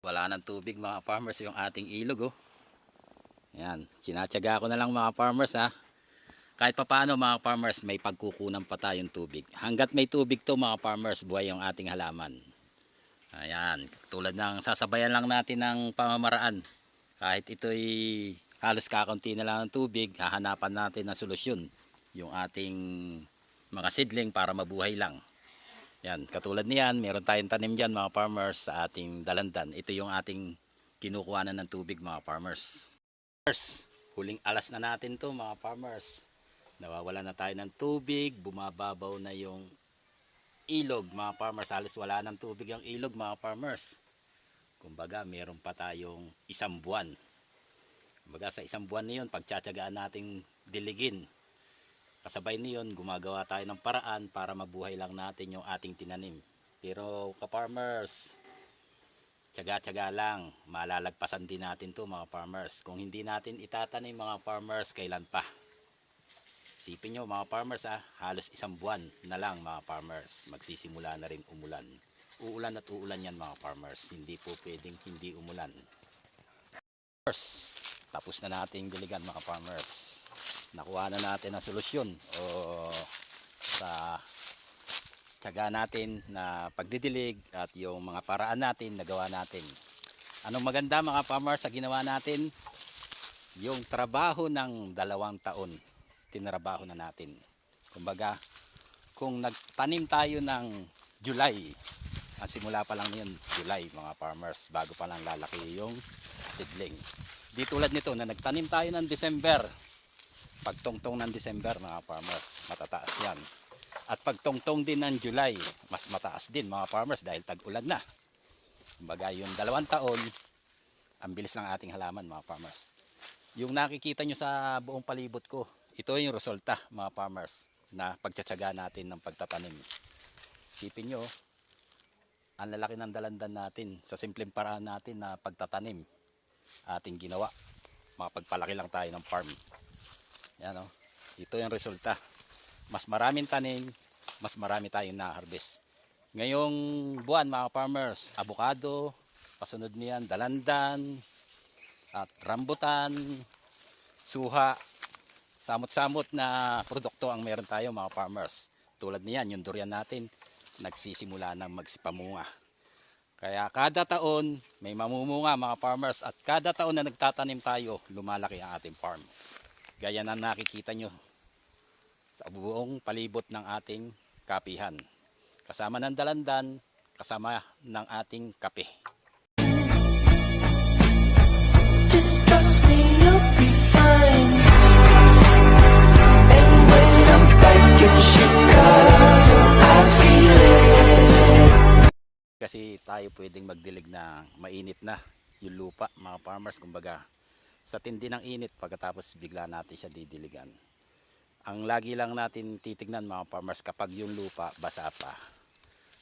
Wala ng tubig mga farmers yung ating ilog oh. Yan, sinatsaga ko na lang mga farmers ha. Kahit papaano mga farmers may pagkukunan pa tayong tubig. Hanggat may tubig to mga farmers buhay yung ating halaman. Ayan, tulad ng sasabayan lang natin ng pamamaraan. Kahit ito'y halos kakunti na lang ng tubig, hahanapan natin ng solusyon. Yung ating mga seedling para mabuhay lang. Yan, katulad niyan, meron tayong tanim dyan mga farmers sa ating dalandan. Ito yung ating kinukuhanan ng tubig mga farmers. Farmers, huling alas na natin to mga farmers. Nawawala na tayo ng tubig, bumababaw na yung ilog mga farmers. Halos wala ng tubig ang ilog mga farmers. Kumbaga, meron pa tayong isang buwan. Kumbaga, sa isang buwan na yun, pagtsatsagaan nating diligin. Kasabay niyon, gumagawa tayo ng paraan para mabuhay lang natin yung ating tinanim. Pero ka-farmers, tsaga-tsaga lang, malalagpasan din natin to mga farmers. Kung hindi natin itatanim mga farmers, kailan pa? Sipin nyo mga farmers ah, halos isang buwan na lang mga farmers. Magsisimula na rin umulan. Uulan at uulan yan mga farmers. Hindi po pwedeng hindi umulan. Farmers, tapos na nating diligan mga farmers nakuha na natin ang solusyon o sa tsaga natin na pagdidilig at yung mga paraan natin nagawa natin. Anong maganda mga farmers sa ginawa natin? Yung trabaho ng dalawang taon, tinrabaho na natin. Kumbaga, kung nagtanim tayo ng July, ang simula pa lang yun, July mga farmers, bago pa lang lalaki yung seedling. Di tulad nito na nagtanim tayo ng December, pagtongtong ng December mga farmers matataas yan. At pagtongtong din ng July mas mataas din mga farmers dahil tag-ulan na. Kumbaga yung dalawang taon ang bilis ng ating halaman mga farmers. Yung nakikita nyo sa buong palibot ko ito yung resulta mga farmers na pagtsatsaga natin ng pagtatanim. Sipin nyo ang lalaki ng dalandan natin sa simpleng paraan natin na pagtatanim ating ginawa. Makapagpalaki lang tayo ng farm yan o. Ito yung resulta. Mas maraming tanim, mas marami tayong na-harvest. Ngayong buwan mga farmers, avocado, pasunod niyan, dalandan, at rambutan, suha, samot-samot na produkto ang meron tayo mga farmers. Tulad niyan, yung durian natin, nagsisimula na magsipamunga. Kaya kada taon may mamumunga mga farmers at kada taon na nagtatanim tayo, lumalaki ang ating farm. Gaya na nakikita nyo sa buong palibot ng ating kapihan. Kasama ng dalandan, kasama ng ating kape. Just trust me, you'll be fine. And when I'm back in Chicago, I feel it. Kasi tayo pwedeng magdilig na mainit na yung lupa mga farmers kumbaga sa tindi ng init pagkatapos bigla natin siya didiligan. Ang lagi lang natin titignan mga farmers kapag yung lupa basa pa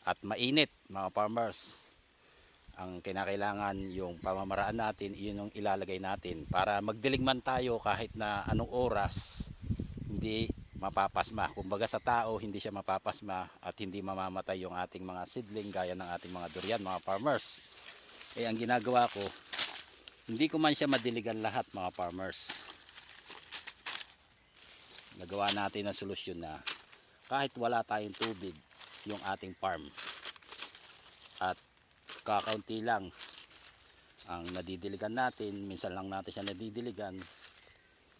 at mainit mga farmers ang kinakailangan yung pamamaraan natin yun yung ilalagay natin para magdilig man tayo kahit na anong oras hindi mapapasma kumbaga sa tao hindi siya mapapasma at hindi mamamatay yung ating mga seedling gaya ng ating mga durian mga farmers eh ang ginagawa ko hindi ko man siya madiligan lahat mga farmers. Nagawa natin ang solusyon na kahit wala tayong tubig yung ating farm at kakaunti lang ang nadidiligan natin minsan lang natin siya nadidiligan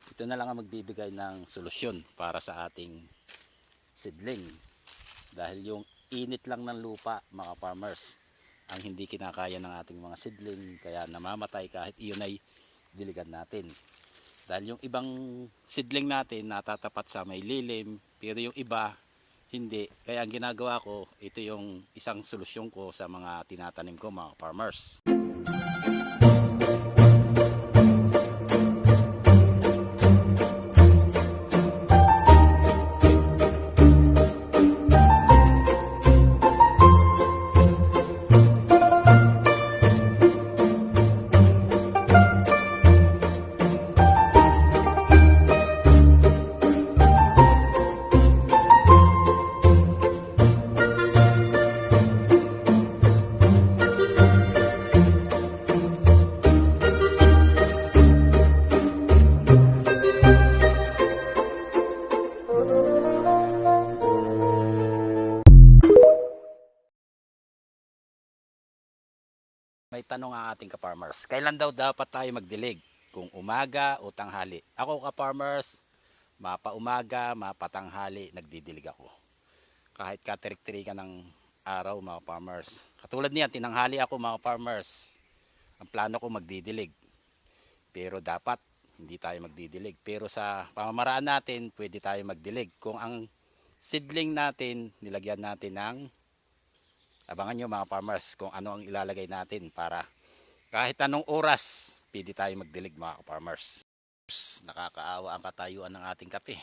ito na lang ang magbibigay ng solusyon para sa ating seedling. Dahil yung init lang ng lupa mga farmers ang hindi kinakaya ng ating mga seedling kaya namamatay kahit iyon ay diligan natin. Dahil yung ibang seedling natin natatapat sa may lilim pero yung iba hindi. Kaya ang ginagawa ko ito yung isang solusyon ko sa mga tinatanim ko mga farmers May tanong ang ating ka-farmers. Kailan daw dapat tayo magdilig? Kung umaga o tanghali? Ako ka-farmers, mapa umaga, mapa tanghali, nagdidilig ako. Kahit katirik-tirikan ng araw mga farmers. Katulad niyan, tinanghali ako mga farmers. Ang plano ko magdidilig. Pero dapat hindi tayo magdidilig. Pero sa pamamaraan natin, pwede tayo magdilig. Kung ang seedling natin, nilagyan natin ng abangan nyo mga farmers kung ano ang ilalagay natin para kahit anong oras pwede tayo magdilig mga farmers nakakaawa ang katayuan ng ating kape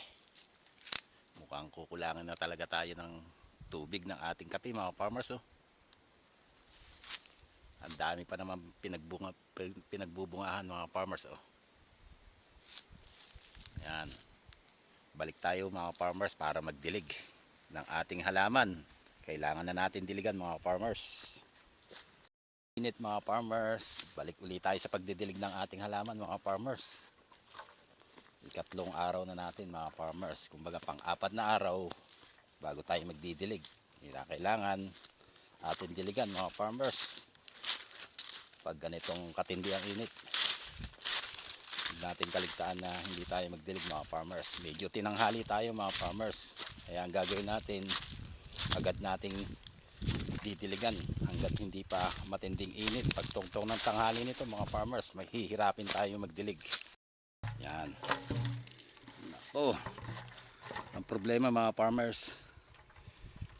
mukhang kukulangan na talaga tayo ng tubig ng ating kape mga farmers oh. ang dami pa naman pinagbunga, pinagbubungahan mga farmers oh. yan balik tayo mga farmers para magdilig ng ating halaman kailangan na natin diligan mga farmers. Init mga farmers, balik ulit tayo sa pagdidilig ng ating halaman mga farmers. Ikatlong araw na natin mga farmers, kumbaga pang apat na araw bago tayo magdidilig. Kailangan atin diligan mga farmers. Pag ganitong katindi ang init, natin kaligtaan na hindi tayo magdilig mga farmers. Medyo tinanghali tayo mga farmers. Kaya ang gagawin natin, agad nating didiligan hanggat hindi pa matinding init. Pagtungtong ng tanghali nito mga farmers mahihirapin tayo magdilig. Yan. Nako ang problema mga farmers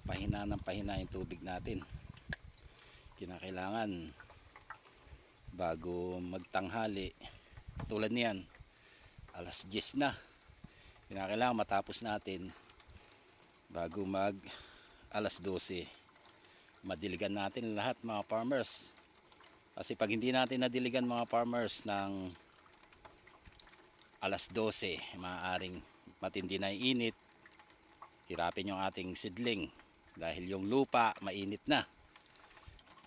pahina ng pahina yung tubig natin. Kinakailangan bago magtanghali tulad niyan alas 10 na. Kinakailangan matapos natin bago mag alas 12 madiligan natin lahat mga farmers. Kasi pag hindi natin nadiligan mga farmers ng alas 12 maaaring matindi na yung init. Hirapin yung ating seedling dahil yung lupa mainit na.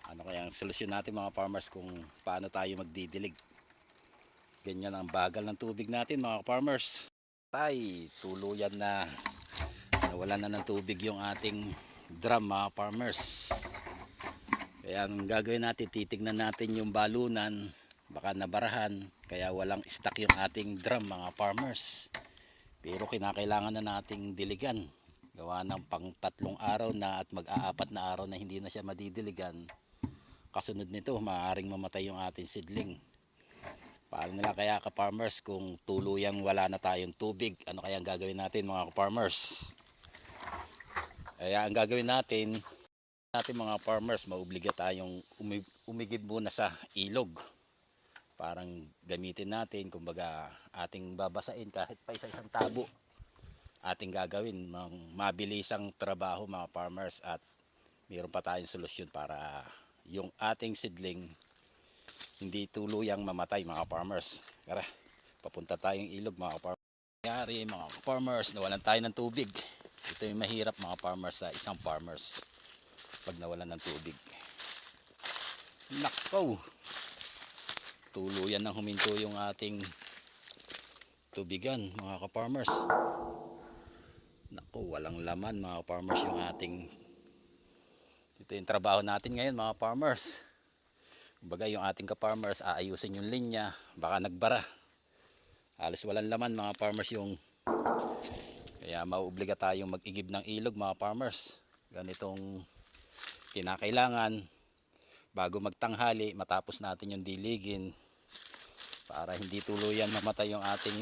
Ano kaya ang solusyon natin mga farmers kung paano tayo magdidilig? Ganyan ang bagal ng tubig natin mga farmers. Tay tuluyan na. Nawalan na ng tubig yung ating drum mga farmers. Kaya ang gagawin natin titignan natin yung balunan baka nabarahan kaya walang stock yung ating drum mga farmers. Pero kinakailangan na nating diligan. Gawa ng pang tatlong araw na at mag-aapat na araw na hindi na siya madidiligan. Kasunod nito maaaring mamatay yung ating seedling. Paano nila kaya ka farmers kung tuluyang wala na tayong tubig? Ano kaya ang gagawin natin mga farmers kaya ang gagawin natin, natin mga farmers, maubliga tayong umi- umigib muna sa ilog. Parang gamitin natin, kumbaga ating babasain kahit pa isang tabo. Ating gagawin, mabilisang trabaho mga farmers at mayroon pa tayong solusyon para yung ating seedling hindi tuluyang mamatay mga farmers. Tara, papunta tayong ilog mga farmers. Nangyari mga farmers, nawalan tayo ng tubig. Ito yung mahirap mga farmers sa isang farmers pag nawalan ng tubig. Nakaw! Tuluyan ng huminto yung ating tubigan mga ka-farmers. Nako, walang laman mga farmers yung ating ito yung trabaho natin ngayon mga farmers. Kumbaga yung ating ka-farmers aayusin yung linya, baka nagbara. Halos walang laman mga farmers yung kaya mauobliga tayong mag-igib ng ilog mga farmers. Ganitong kinakailangan bago magtanghali matapos natin yung diligin para hindi tuluyan mamatay yung ating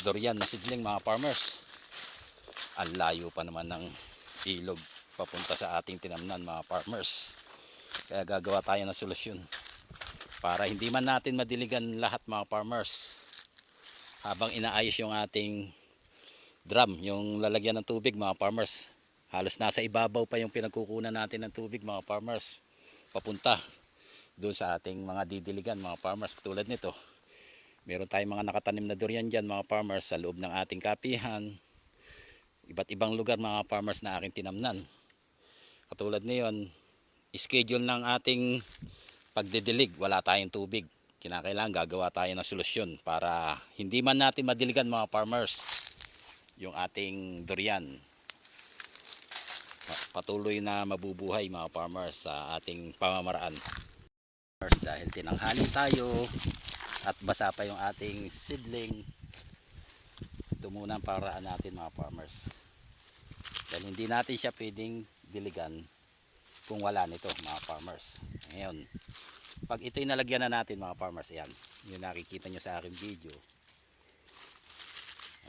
durian na sidling mga farmers. Ang layo pa naman ng ilog papunta sa ating tinamnan mga farmers. Kaya gagawa tayo ng solusyon para hindi man natin madiligan lahat mga farmers habang inaayos yung ating drum, yung lalagyan ng tubig mga farmers. Halos nasa ibabaw pa yung pinagkukunan natin ng tubig mga farmers. Papunta doon sa ating mga didiligan mga farmers tulad nito. Meron tayong mga nakatanim na durian dyan mga farmers sa loob ng ating kapihan. Iba't ibang lugar mga farmers na aking tinamnan. Katulad niyon, schedule ng ating pagdidilig, wala tayong tubig. Kinakailangan gagawa tayo ng solusyon para hindi man natin madiligan mga farmers yung ating durian. Patuloy na mabubuhay mga farmers sa ating pamamaraan. Dahil tinanghali tayo at basa pa yung ating seedling ito muna ang paraan natin mga farmers. Dahil hindi natin siya pwedeng diligan kung wala nito mga farmers. Ngayon pag ito'y nalagyan na natin mga farmers yan yung nakikita nyo sa aking video.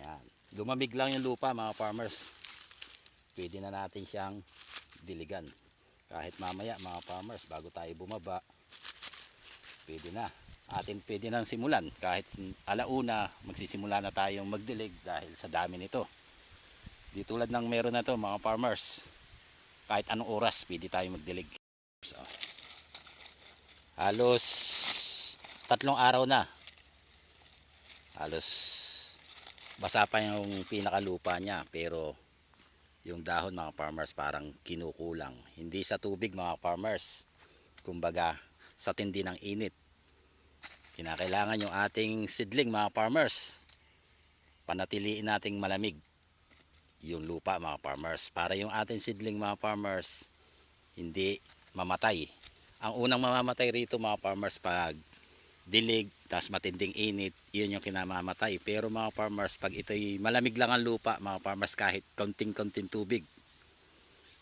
Yan lumamig lang yung lupa mga farmers. Pwede na natin siyang diligan. Kahit mamaya mga farmers bago tayo bumaba pwede na. Atin pwede nang simulan. Kahit alauna magsisimula na tayong magdilig dahil sa dami nito. Di tulad ng meron na to mga farmers. Kahit anong oras pwede tayo magdilig. So, halos tatlong araw na. Halos basa pa yung pinakalupa niya pero yung dahon mga farmers parang kinukulang. Hindi sa tubig mga farmers. Kumbaga sa tindi ng init. Kinakailangan yung ating seedling mga farmers. Panatiliin nating malamig yung lupa mga farmers. Para yung ating seedling mga farmers hindi mamatay. Ang unang mamamatay rito mga farmers pag dilig tas matinding init yun yung kinamamatay. Pero mga farmers pag ito'y malamig lang ang lupa mga farmers kahit konting konting tubig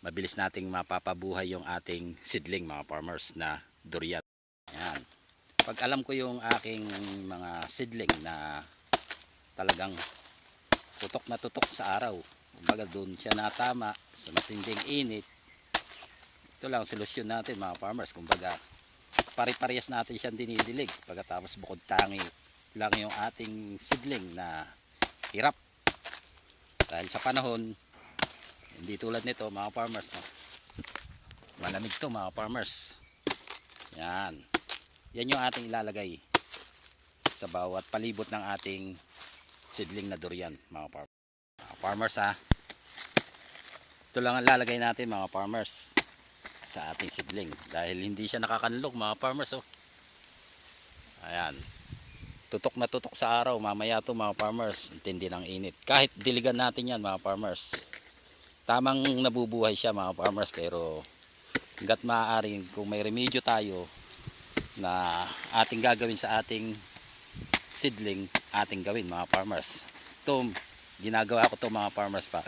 mabilis nating mapapabuhay yung ating seedling mga farmers na durian. Yan. Pag alam ko yung aking mga seedling na talagang tutok na tutok sa araw kumbaga doon siya natama sa matinding init ito lang ang solusyon natin mga farmers. Kumbaga pare-parehas natin siyang dinidilig. Pagkatapos bukod tangi lang yung ating seedling na hirap. Dahil sa panahon hindi tulad nito mga farmers oh. malamig to mga farmers. Yan. Yan yung ating ilalagay sa bawat palibot ng ating seedling na durian mga farmers. Mga farmers ha? Ito lang ang lalagay natin mga farmers sa ating seedling dahil hindi siya nakakanlog mga farmers oh. Ayan. Tutok na tutok sa araw mamaya to mga farmers. Intindi ng init. Kahit diligan natin yan mga farmers. Tamang nabubuhay siya mga farmers pero hanggat maaari kung may remedyo tayo na ating gagawin sa ating seedling ating gawin mga farmers. Ito ginagawa ko to mga farmers pa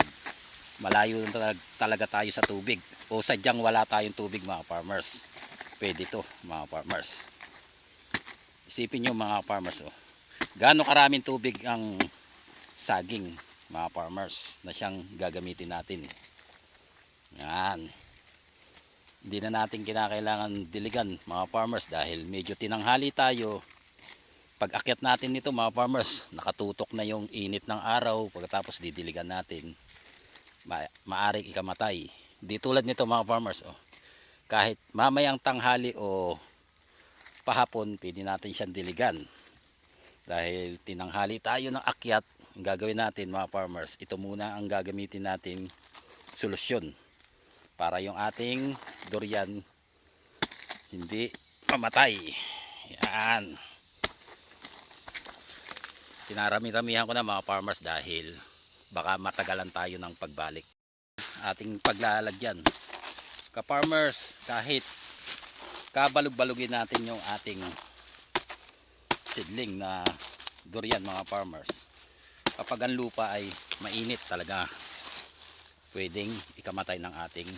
malayo talag- talaga tayo sa tubig o sadyang wala tayong tubig mga farmers. Pwede to mga farmers. Isipin nyo mga farmers oh, gaano karaming tubig ang saging mga farmers na siyang gagamitin natin eh. yan. Hindi na natin kinakailangan diligan mga farmers dahil medyo tinanghali tayo. Pag akyat natin nito mga farmers nakatutok na yung init ng araw. Pagkatapos didiligan natin. Ma maaring ikamatay. Di tulad nito mga farmers, oh. kahit mamayang tanghali o pahapon, pwede natin siyang diligan. Dahil tinanghali tayo ng akyat, ang gagawin natin mga farmers, ito muna ang gagamitin natin solusyon para yung ating durian hindi mamatay. Yan. Tinarami-ramihan ko na mga farmers dahil baka matagalan tayo ng pagbalik ating paglalagyan. Ka farmers kahit kabalog-balugin natin yung ating seedling na durian mga farmers kapag ang lupa ay mainit talaga pwedeng ikamatay ng ating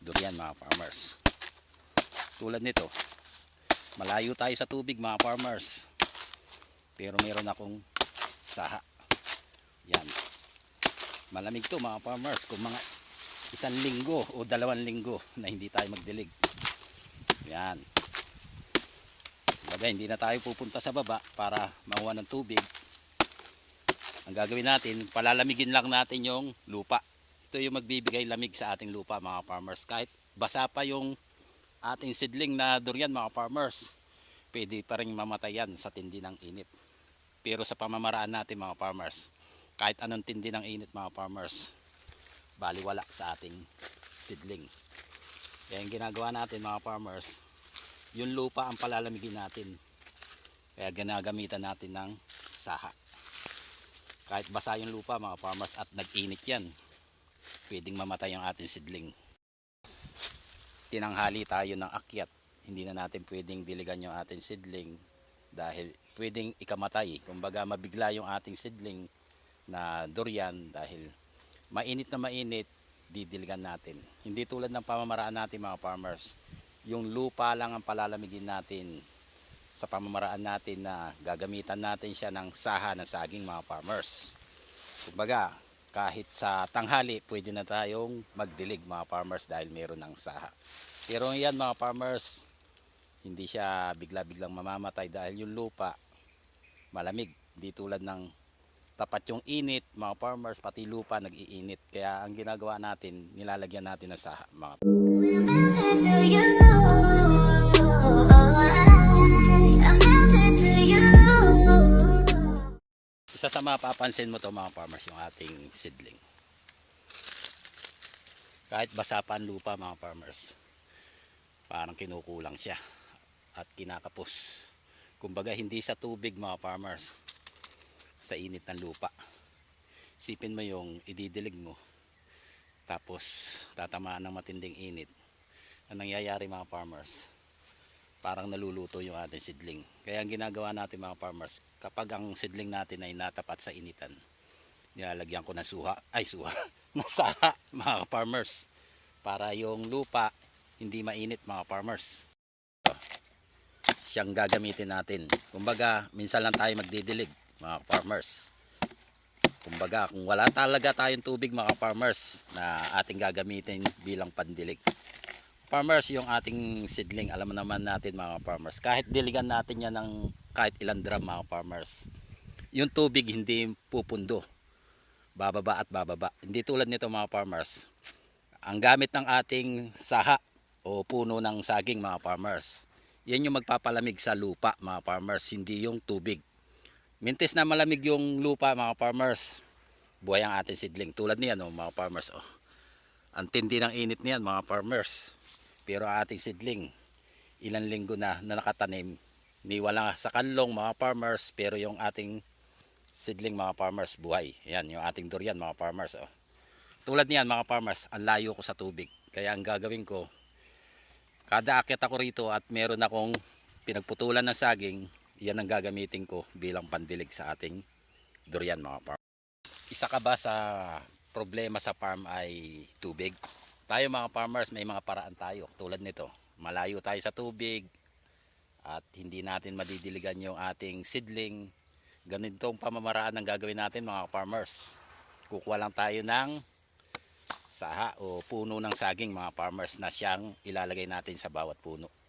durian mga farmers. Tulad nito malayo tayo sa tubig mga farmers pero meron akong saha. Yan. Malamig to mga farmers kung mga isang linggo o dalawang linggo na hindi tayo magdilig. Yan. Baga, hindi na tayo pupunta sa baba para makuha ng tubig. Ang gagawin natin, palalamigin lang natin yung lupa. Ito yung magbibigay lamig sa ating lupa mga farmers. Kahit basa pa yung ating seedling na durian mga farmers, pwede pa rin mamatay yan sa tindi ng init. Pero sa pamamaraan natin mga farmers, kahit anong tindi ng init mga farmers baliwala sa ating seedling kaya yung ginagawa natin mga farmers yung lupa ang palalamigin natin. Kaya ginagamitan natin ng saha. Kahit basa yung lupa mga farmers at nag-init yan pwedeng mamatay ang ating seedling tinanghali tayo ng akyat. Hindi na natin pwedeng diligan yung ating seedling dahil pwedeng ikamatay. Kumbaga mabigla yung ating seedling na durian dahil mainit na mainit, didiligan natin. Hindi tulad ng pamamaraan natin mga farmers. Yung lupa lang ang palalamigin natin sa pamamaraan natin na gagamitan natin siya ng saha ng saging mga farmers. Kumbaga, kahit sa tanghali, pwede na tayong magdilig mga farmers dahil meron ng saha. Pero yan mga farmers, hindi siya bigla-biglang mamamatay dahil yung lupa malamig. Di tulad ng tapat yung init, mga farmers, pati lupa nag-iinit. Kaya ang ginagawa natin, nilalagyan natin ng saha. Mga you. Isa sa mapapansin mo to mga farmers, yung ating seedling. Kahit basa pa ang lupa mga farmers, parang kinukulang siya at kinakapos. Kumbaga hindi sa tubig mga farmers, sa init ng lupa. Sipin mo yung ididilig mo, tapos tatamaan ng matinding init. Ang nangyayari mga farmers, parang naluluto yung ating seedling. Kaya ang ginagawa natin mga farmers, kapag ang seedling natin ay natapat sa initan, nilalagyan ko ng suha, ay suha, nasaha mga farmers. Para yung lupa hindi mainit mga farmers. Siyang gagamitin natin. Kumbaga, minsan lang tayo magdidilig mga farmers. Kumbaga, kung wala talaga tayong tubig mga farmers na ating gagamitin bilang pandilig. Farmers, yung ating seedling, alam naman natin mga farmers, kahit diligan natin yan ng kahit ilang drum mga farmers, yung tubig hindi pupundo. Bababa at bababa. Hindi tulad nito mga farmers. Ang gamit ng ating saha o puno ng saging mga farmers, yan yung magpapalamig sa lupa mga farmers, hindi yung tubig. Mintis na malamig yung lupa mga farmers, buhay ang ating seedling. Tulad niyan oh, mga farmers. Oh. Ang tindi ng init niyan mga farmers. Pero ang ating seedling, ilang linggo na na nakatanim, ni wala sa kanlong mga farmers, pero yung ating seedling mga farmers buhay. Yan, yung ating durian mga farmers. Oh. Tulad niyan mga farmers, ang layo ko sa tubig. Kaya ang gagawin ko, kada akit ako rito at meron akong pinagputulan ng saging, yan ang gagamitin ko bilang pandilig sa ating durian mga farmers. Isa ka ba sa problema sa farm ay tubig? Tayo mga farmers may mga paraan tayo tulad nito. Malayo tayo sa tubig at hindi natin madidiligan yung ating seedling. Ganitong pamamaraan ang gagawin natin mga farmers. Kukuha lang tayo ng saha o puno ng saging mga farmers na siyang ilalagay natin sa bawat puno.